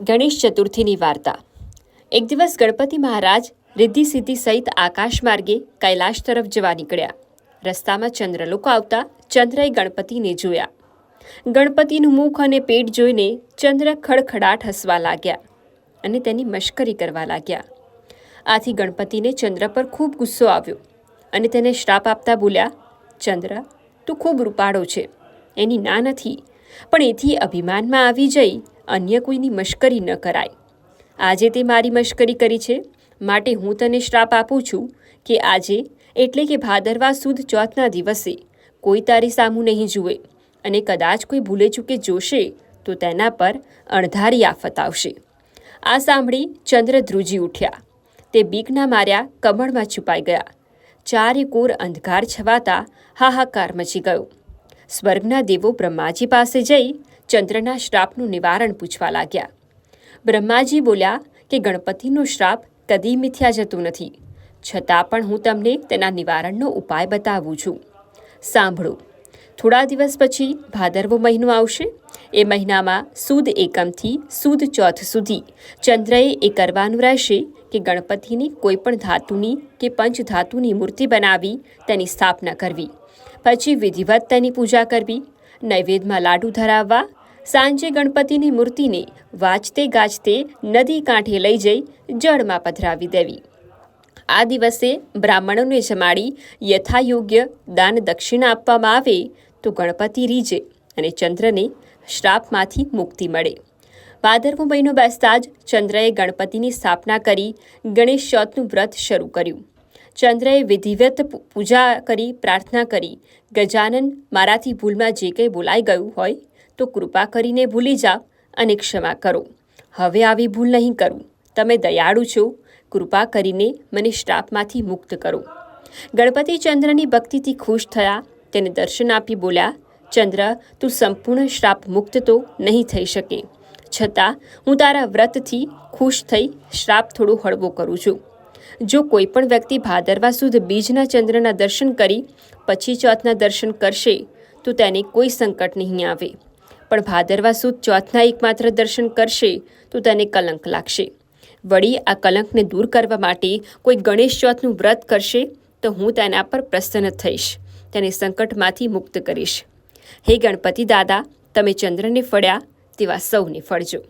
ગણેશ ચતુર્થીની વાર્તા. એક દિવસ ગણપતિ મહારાજ રિદ્ધિ સિદ્ધિ સહિત આકાશ માર્ગે કૈલાશ તરફ જવા નીકળ્યા. રસ્તામાં ચંદ્રલોકો આવતા ચંદ્રએ ગણપતિને જોયા. ગણપતિનું મુખ અને પેટ જોઈને ચંદ્ર ખડખડાટ હસવા લાગ્યા અને તેની મશ્કરી કરવા લાગ્યા. આથી ગણપતિને ચંદ્ર પર ખૂબ ગુસ્સો આવ્યો અને તેને શ્રાપ આપતા બોલ્યા, ચંદ્ર, તું ખૂબ રૂપાળો છે. એની ના નથી. પણ એથી અભિમાનમાં આવી જઈ અન્ય કોઈની મશ્કરી ન કરાય. આજે તે મારી મશ્કરી કરી છે. માટે હું તને શ્રાપ આપું છું કે આજે, એટલે કે ભાદરવા સુદ ચોથના દિવસે, કોઈ તારી સામું નહીં જુએ અને કદાચ કોઈ ભૂલે ચૂકે જોશે, તો તેના પર અણધારી આફત આવશે. આ સાંભળી ચંદ્ર ધ્રુજી ઉઠ્યા. તે બીકના માર્યા કમળમાં છુપાઈ ગયા. ચારે કોર અંધકાર છવાતા હાહાકાર મચી ગયો. સ્વર્ગના દેવો બ્રહ્માજી પાસે જઈ ચંદ્રના શ્રાપનું નિવારણ પૂછવા લાગ્યા. બ્રહ્માજી બોલ્યા કે ગણપતિનો શ્રાપ કદી મિથ્યા જતું નથી. છતાં પણ હું તમને તેના નિવારણનો ઉપાય બતાવું છું. સાંભળો. થોડા દિવસ પછી ભાદરવો મહિનો આવશે. એ મહિનામાં સુદ એકમથી સુદ ચોથ સુધી ચંદ્રએ એ કરવાનું રહેશે કે ગણપતિની કોઈપણ ધાતુની કે પંચધાતુની મૂર્તિ બનાવી તેની સ્થાપના કરવી. પછી વિધિવત તેની પૂજા કરવી, નૈવેદ્યમાં લાડુ ધરાવવા, સાંજે ગણપતિની મૂર્તિને વાજતે ગાજતે નદી કાંઠે લઈ જઈ જળમાં પધરાવી દેવી. આ દિવસે બ્રાહ્મણોને જમાડી યથાયોગ્ય દાન દક્ષિણા આપવામાં આવે તો ગણપતિ રીજે અને ચંદ્રને શ્રાપમાંથી મુક્તિ મળે. ભાદરવો મહિનો બેસતા જ ચંદ્રએ ગણપતિની સ્થાપના કરી ગણેશ ચોથનું વ્રત શરૂ કર્યું. ચંદ્રએ વિધિવત પૂજા કરી, પ્રાર્થના કરી. ગજાનન, મારાથી ભૂલમાં જે કંઈ બોલાઈ ગયું હોય, તો કૃપા કરીને ભૂલી જાઓ અને ક્ષમા કરો. હવે આવી ભૂલ નહીં કરું. તમે દયાળુ છો. કૃપા કરીને મને શ્રાપમાંથી મુક્ત કરો. ગણપતિ ચંદ્રની ભક્તિથી ખુશ થયા. તેને દર્શન આપી બોલ્યા, ચંદ્ર, તું સંપૂર્ણ શ્રાપ મુક્ત તો નહીં થઈ શકે. છતાં, હું તારા વ્રતથી ખુશ થઈ શ્રાપ થોડો હળવો કરું છું. જો કોઈ પણ વ્યક્તિ ભાદરવા સુદ બીજના ચંદ્રના દર્શન કરી, પછી ચોથના દર્શન કરશે, તો તેને કોઈ સંકટ નહીં આવે. પણ ભાદરવા સુદ ચોથના એકમાત્ર દર્શન કરશે, તો તેને કલંક લાગશે. વળી આ કલંકને દૂર કરવા માટે કોઈ ગણેશ ચોથનું વ્રત કરશે, તો હું તેના પર પ્રસન્ન થઈશ, તેને સંકટમાંથી મુક્ત કરીશ. હે ગણપતિ દાદા, તમે ચંદ્રને ફળ્યા, તેવા સૌને ફળજો.